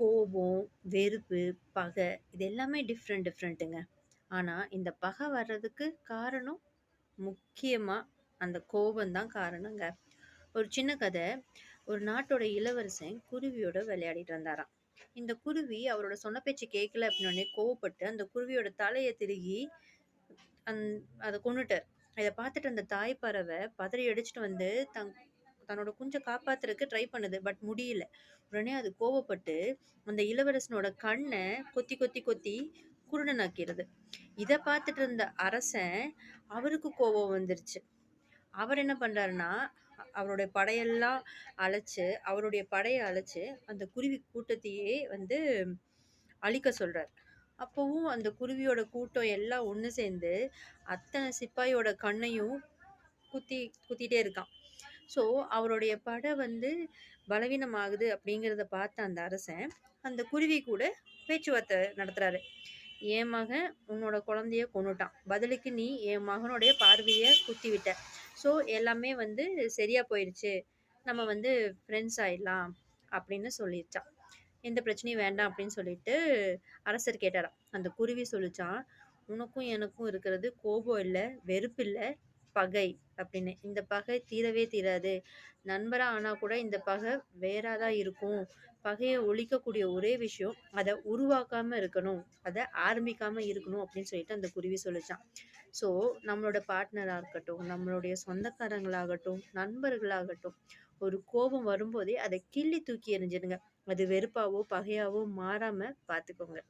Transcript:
கோபம், வெறுப்பு, பகை இது எல்லாமே டிஃப்ரெண்ட் டிஃப்ரெண்ட்டுங்க. ஆனால் இந்த பகை வர்றதுக்கு காரணம் முக்கியமாக அந்த கோபம் தான் காரணங்க. ஒரு சின்ன கதை. ஒரு நாட்டோட இளவரசன் குருவியோட விளையாடிட்டு இருந்தாராம். இந்த குருவி அவரோட சொன்ன பேச்சு கேட்கல அப்படின்னே கோவப்பட்டு அந்த குருவியோட தலையை திருகி அந் அதை கொன்னுட்டார். இதை பார்த்துட்டு அந்த தாய் பறவை பதறி அடிச்சுட்டு வந்து தன் தன்னோட குஞ்ச காப்பாத்துறதுக்கு ட்ரை பண்ணுது. பட் முடியல. உடனே அது கோவப்பட்டு அந்த இளவரசனோட கண்ணை கொத்தி கொத்தி கொத்தி குருடனாக்கிறது இதை பார்த்துட்டு இருந்த அரசன் அவருக்கு கோபம் வந்துருச்சு. அவர் என்ன பண்ணுறாருன்னா அவருடைய படையெல்லாம் அழைச்சு அவருடைய படையை அழைச்சு அந்த குருவி கூட்டத்தையே வந்து அழிக்க சொல்கிறார் அப்போவும் அந்த குருவியோட கூட்டம் எல்லாம் ஒன்று சேர்ந்து அத்தனை சிப்பாயோட கண்ணையும் குத்தி குத்திட்டே இருக்கான். ஸோ, அவருடைய படை வந்து பலவீனமாகுது அப்படிங்கிறத பார்த்த அந்த அரசன், அந்த குருவி கூட பேச்சுவார்த்தை நடத்துகிறாரு "என் மகன் உன்னோட குழந்தைய கொண்டுட்டான் பதிலுக்கு நீ என் மகனுடைய பார்வையை குத்தி விட்ட ஸோ, எல்லாமே வந்து சரியாக போயிடுச்சு நம்ம வந்து ஃப்ரெண்ட்ஸ் ஆயிடலாம்." அப்படின்னு சொல்லிடுச்சான் எந்த பிரச்சனையும் வேண்டாம் அப்படின்னு சொல்லிட்டு அரசர் கேட்டாராம். அந்த குருவி சொல்லிச்சான். "உனக்கும் எனக்கும் இருக்கிறது கோபம் இல்லை வெறுப்பு இல்லை. பகை." அப்படின்னு. இந்த பகை தீரவே தீராது. நண்பராக ஆனால் கூட இந்த பகை வேறா தான் இருக்கும். பகையை ஒழிக்கக்கூடிய ஒரே விஷயம், அதை உருவாக்காமல் இருக்கணும். அதை ஆரம்பிக்காமல் இருக்கணும் அப்படின்னு சொல்லிட்டு அந்த குருவி சொல்லிச்சான் ஸோ, நம்மளோட பார்ட்னராக இருக்கட்டும், நம்மளுடைய சொந்தக்காரங்களாகட்டும், நண்பர்களாகட்டும், ஒரு கோபம் வரும்போதே அதை கிள்ளி தூக்கி எறிஞ்சிடுங்க. அது வெறுப்பாவோ, பகையாவோ மாறாமல் பார்த்துக்கோங்க.